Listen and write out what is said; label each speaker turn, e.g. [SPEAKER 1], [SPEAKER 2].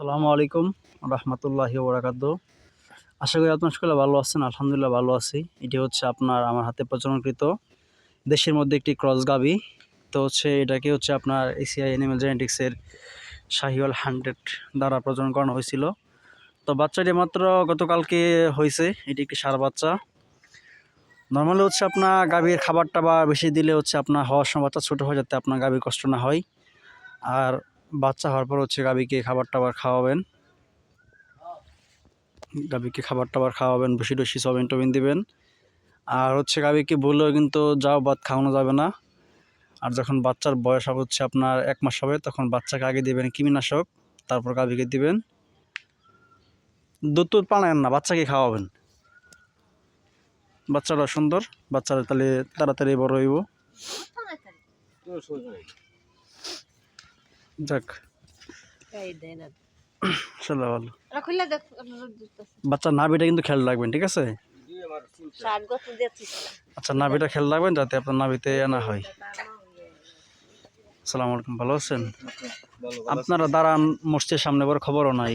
[SPEAKER 1] আসসালামু আলাইকুম রহমতুল্লাহি ওবরাকাত আশা করি আপনার সকলে ভালো আছেন, আলহামদুলিল্লাহ ভালো আছি। এটি হচ্ছে আপনার আমার হাতে প্রচলনকৃত দেশের মধ্যে একটি ক্রস গাবি তো হচ্ছে এটাকে হচ্ছে আপনার এসিআই অ্যানিমেল জেনেটিক্সের শাহিওয়াল হান্ড্রেড দ্বারা প্রজনন করানো হয়েছিল। তো বাচ্চাটি মাত্র গতকালকে হয়েছে, এটি একটি সার বাচ্চা। নর্মালি হচ্ছে আপনার গাভীর খাবার টাবার বেশি দিলে হচ্ছে আপনার হওয়ার সময় বাচ্চা ছোটো হয়ে যাতে আপনার গাভীর কষ্ট না হয়। আর বাচ্চা হওয়ার পর হচ্ছে গাভীকে খাবার টাবার খাওয়াবেন। গাভীকে খাবার টাবার খাওয়াবেন বেশি বেশি সবিন টবিন দিবেন। আর হচ্ছে গাভীকে বললেও কিন্তু যাও, ভাত খাওয়ানো যাবে না। আর যখন বাচ্চার বয়স হচ্ছে আপনার এক মাস হবে, তখন বাচ্চাকে আগে দিবেন কৃমিনাশক, তারপর গাভীকে দিবেন। দুধ টুধ পানায়েন না, বাচ্চাকে খাওয়াবেন। বাচ্চাটা সুন্দর বাচ্চারা তাহলে তাড়াতাড়ি বড় হইব। যাক। চলো ভালো। বাচ্চা নাভিটা কিন্তু খেয়াল রাখবেন ঠিক আছে?
[SPEAKER 2] আচ্ছা না
[SPEAKER 1] আচ্ছা নাভিটা খেয়াল রাখবেন যাতে আপনার নাভিতে আনা হয়। আসসালামু আলাইকুম ভালো আছেন? আপনারা দাঁড়ান মসজিদের সামনে বড় খবরও নাই।